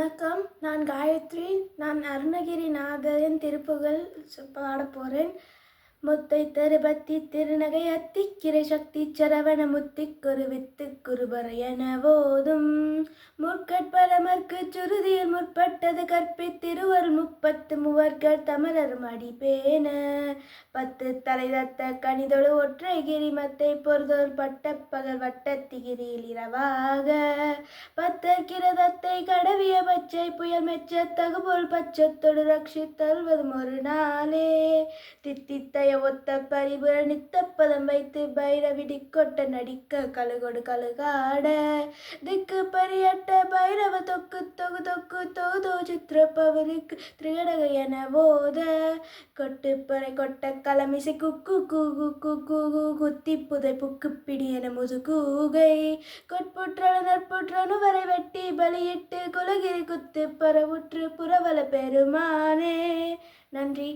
வணக்கம். நான் காயத்ரி. நான் அருணகிரிநாதரின் திருப்புகள் பாடப் போகிறேன் முத்தை தருபத்தி திருநகை அத்திக்கிரை சக்தி சரவண முத்தி குருவித்து குருபரையன போதும். முற்கட்பரமர்க்கு சுருதியில் முற்பட்டது கற்பித்திருவர் முப்பத்து மூவர்கள் தமரர் மடிபேன பத்து தலைதத்த கனிதொழு ஒற்றை கிரிமத்தை பொறுதோர் பட்ட பகல் வட்டத்திகிரியில் இரவாக. பத்தர் கிரதத்தை கடவிய பச்சை புயல் மெச்ச தகுபோல் பச்சத்தொடு ரட்சித்தல்வதும் ஒரு நாளே. தித்தித்தைய ஒத்த பரிபுர நித்த பதம் வைத்து பைரவிடி கொட்ட நடிக்க கழுகொடு கழுகாட. திக்கு பரியட்ட பைரவ தொக்கு தொகு தொக்கு தோதோ சித்திர பவருக்கு திரிகடக என போத. கொட்டுப்பறை கொட்ட கலமிசை குக்கு கூகு குக்கு குத்தி புதை புக்கு பிடி என முதுகூகை கொட்புற்றல நற்புற்றனு வரை வெட்டி பலியிட்டு குலகிரி குத்து பரவுற்று புறவல பெருமானே. நன்றி.